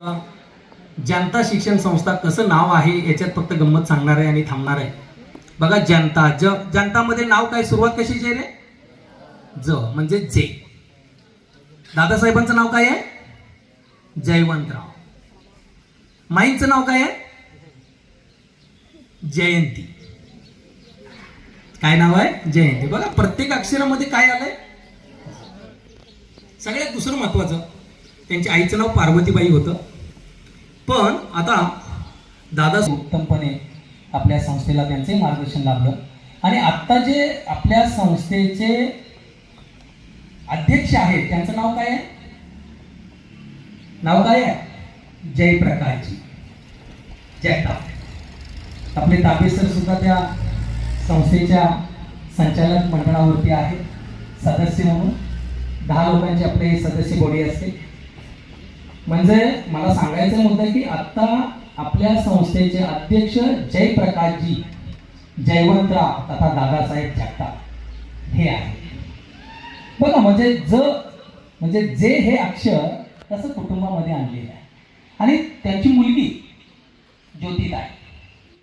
जनता शिक्षण संस्था कसं नाव आहे याच्यात फक्त गंमत सांगणार आहे आणि थांबणार आहे. बघा जनता ज जनतामध्ये नाव काय? सुरुवात कशाची आहे रे? ज म्हणजे जे. दादासाहेबांचं नाव काय आहे? जयवंतराव. माईंचं नाव काय आहे? जयंती. काय नाव आहे? जयंती. बघा प्रत्येक अक्षरामध्ये काय आलंय? सगळ्यात दुसरं महत्वाचं. त्यांच्या आईचं नाव पार्वतीबाई होतं. पण आता दादा उत्तमपणे आपल्या संस्थेला त्यांचे मार्गदर्शन लाभलं. आणि आत्ता जे आपल्या संस्थेचे अध्यक्ष आहेत त्यांचं नाव काय आहे? नाव काय आहे? जयप्रकाशजी. जगताप आपले ताबेसर सुद्धा त्या संस्थेच्या संचालक मंडळावरती आहेत. सदस्य म्हणून. दहा लोकांचे आपले सदस्य बॉडी असते म्हणजे मला सांगायचं होतं की आता आपल्या संस्थेचे अध्यक्ष जयप्रकाशजी जयवंतराव तथा दादासाहेब जगताप हे आहे बघा म्हणजे ज म्हणजे जे हे अक्षर तसं कुटुंबामध्ये आणलेलं आहे. आणि त्याची